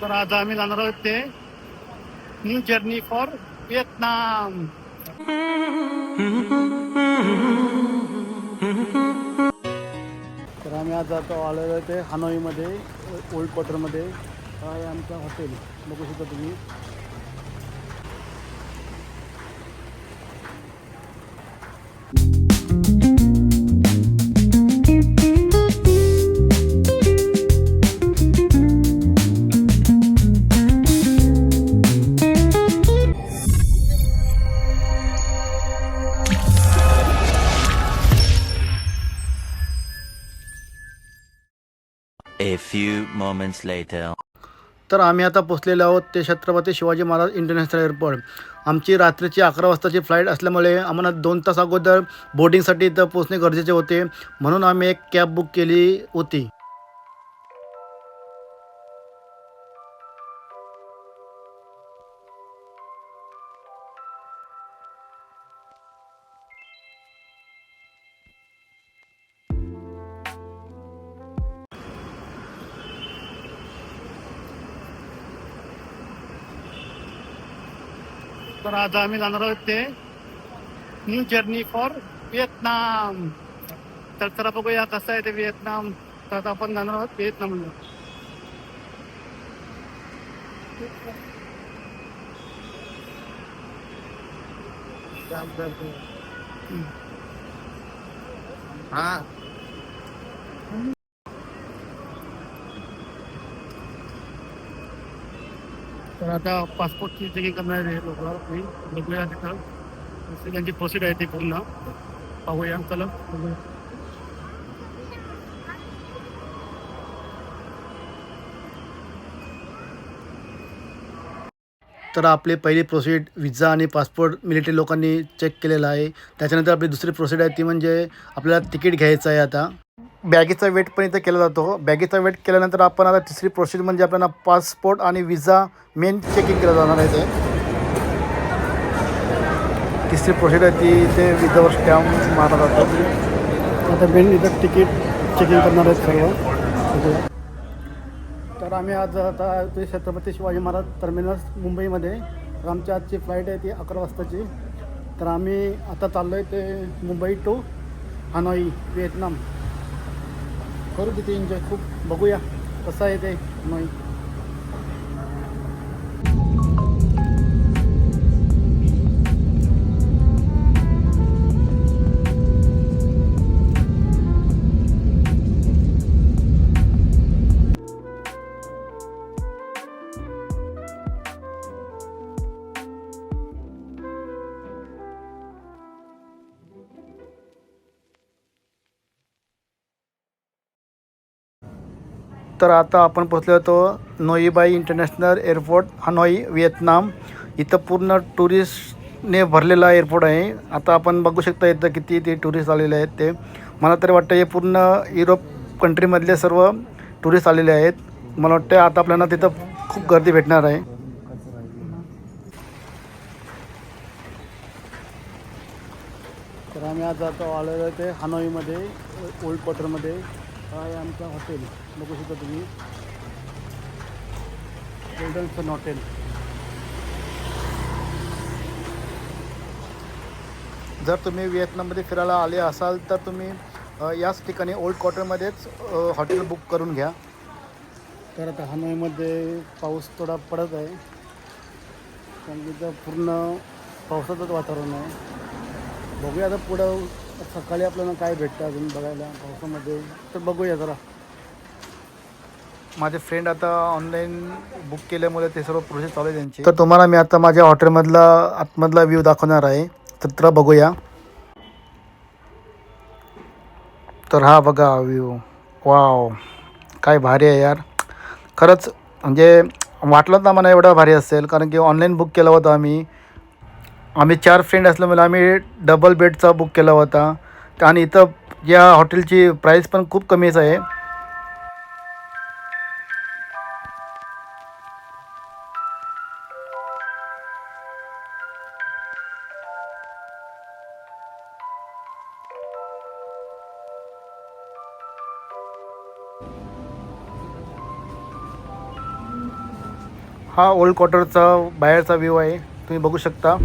तर आज आम्ही जाणार आहोत ते न्यू जर्नी फॉर व्हिएतनाम तर आम्ही आज आता आलेलो आहे ते हानोईमध्ये ओल्ड क्वार्टरमध्ये. हा आमचं हॉटेल. बघू शकता तुम्ही. A moments later. तर आम्ही आता पोचलेलो आहोत ते छत्रपती शिवाजी महाराज इंटरनॅशनल एअरपोर्ट. आमची रात्रीची अकरा वाजताची फ्लाईट असल्यामुळे आम्हाला दोन तास अगोदर बोर्डिंगसाठी इथं पोचणे गरजेचे होते. म्हणून आम्ही एक कॅब बुक केली होती. तर आज आम्ही जाणार आहोत ते न्यू जर्नी फॉर व्हिएतनाम तर चला बघूया कसं आहे ते व्हिएतनाम तर आता आपण जाणार आहोत व्हिएतनामला हा. आता पासपोर्टची चेकिंग करणार आहे लोक मी बघूया तिथं त्यांची प्रोसिड आहे ती पूर्ण. पाहूया चला. बघूया तर आपले पहिली प्रोसिड विजा आणि पासपोर्ट मिलिटरी लोकांनी चेक केलेला आहे. त्याच्यानंतर आपली दुसरी प्रोसिड आहे ती म्हणजे आपल्याला तिकीट घ्यायचं आहे आता. बॅगेचा वेट पण इथं केला जातो. बॅगेचा वेट केल्यानंतर आपण आता तिसरी प्रोसिड म्हणजे आपल्याला पासपोर्ट आणि विजा मेन चेकिंग केलं जाणार आहे ते तिसरी प्रोसिड आहे ती इथे विजावर स्टॅम्प मारला जातो आता मेन इथं तिकीट चेकिंग करणार आहेत सर्व. तर आम्ही आज आता ते छत्रपती शिवाजी महाराज टर्मिनस मुंबईमध्ये. तर आमची आजची फ्लाईट आहे ती अकरा वाजताची. तर आम्ही आता चाललो आहे ते मुंबई टू हनोई व्हिएतनाम. करू तिथे एन्जॉय खूप बघूया. कसं आहे ते? मग तर आता आपण पोचलो होतो Noi Bai international airport Hanoi Vietnam. इथं पूर्ण टुरिस्टने भरलेला एअरपोर्ट आहे. आता आपण बघू शकता इथं किती ते टुरिस्ट आलेले आहेत ते. मला तरी वाटतं हे पूर्ण युरोप कंट्रीमधले सर्व टुरिस्ट आलेले आहेत. मला वाटतं आता आपल्याला तिथं खूप गर्दी भेटणार आहे. तर आम्ही आज आता आलेलो आहे ते हनोईमध्ये ओल्ड क्वार्टरमध्ये. हा आहे आमचा हॉटेल? बघू शकता तुम्ही. गोल्डन सन हॉटेल जर तुम्ही व्हिएतनाममध्ये फिरायला आले असाल तर तुम्ही याच ठिकाणी ओल्ड क्वार्टरमध्येच हॉटेल बुक करून घ्या. तर आता हनोईमध्ये पाऊस थोडा पडत आहे. कारण की पूर्ण पावसाचंच वातावरण आहे. बघूया आता पुढं सकाळी आपल्याला काय भेटतं अजून बघायला पावसामध्ये? तर बघूया जरा. माझे फ्रेंड आता ऑनलाईन बुक केल्यामुळे ते सर्व प्रोसेस चालू आहे त्यांची. तर तुम्हाला मी आता माझ्या हॉटेलमधला आतमधला व्ह्यू दाखवणार आहे. तर तर बघूया. तर हा बघा व्ह्यू वाव काय भारी आहे यार. खरंच म्हणजे वाटलं ना मला एवढा भारी असेल कारण की ऑनलाईन बुक केला होता आम्ही. आम्ही चार फ्रेंड असल्यामुळे आम्ही डबल बेडचा बुक केला होता. आणि इथं या हॉटेलची प्राईस पण खूप कमीच आहे. हा ओल्ड क्वार्टरचा बाहेरचा व्ह्यू आहे. तुम्ही बघू शकता.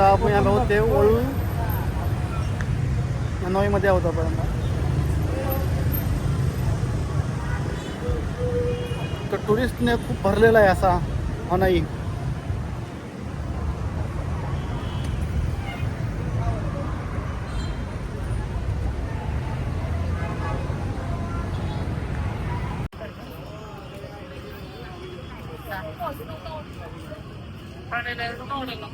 आता आपण आलो आहोत ते वळून मध्ये आहोत आपण. तर टुरिस्टने खूप भरलेला आहे असा あれだよ、脳裏の。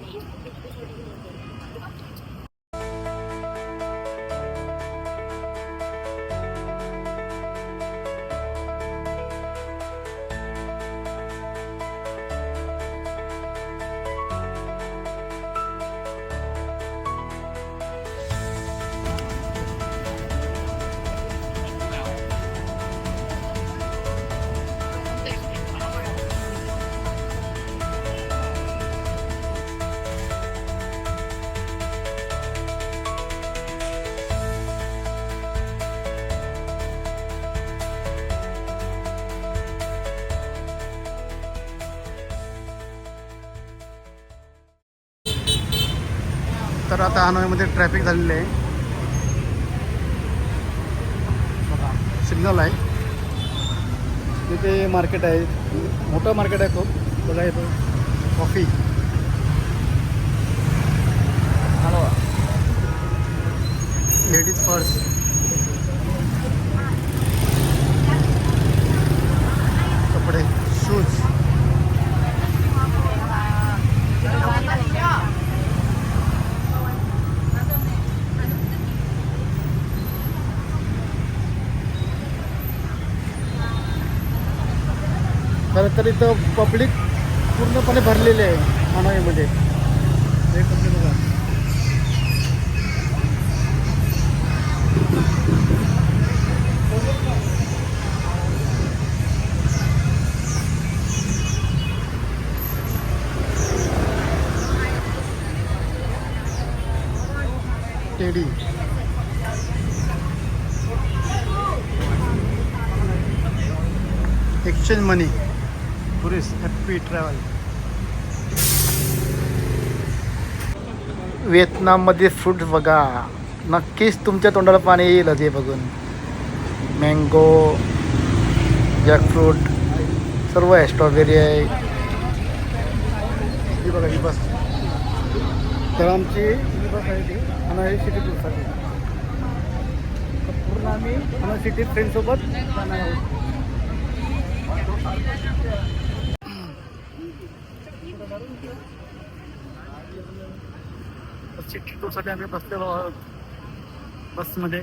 तर आता हानोईमध्ये ट्रॅफिक झालेलं आहे. बघा सिग्नल आहे. तिथे मार्केट आहे. मोठं मार्केट आहे खूप. बघा येतो कॉफी खरं तर इथं पब्लिक पूर्णपणे भरलेली आहे हनोईमध्ये हे कपडे बघा teddy exchange money tourist happy travel व्हिएतनाममध्ये fruit बघा. नक्कीच तुमच्या तोंडाला पाणी येईल ते बघून. मँगो जॅकफ्रूट सर्व आहे स्ट्रॉबेरी आहे. ही बघा ही बस. तर आमची ही बस आहे ती अनाई सिटी टूरसाठी पूर्ण आम्ही सिटी फ्रेंडसोबत जाणार आहोत. सिटी आम्ही बसलेलो आहोत. बसमध्ये.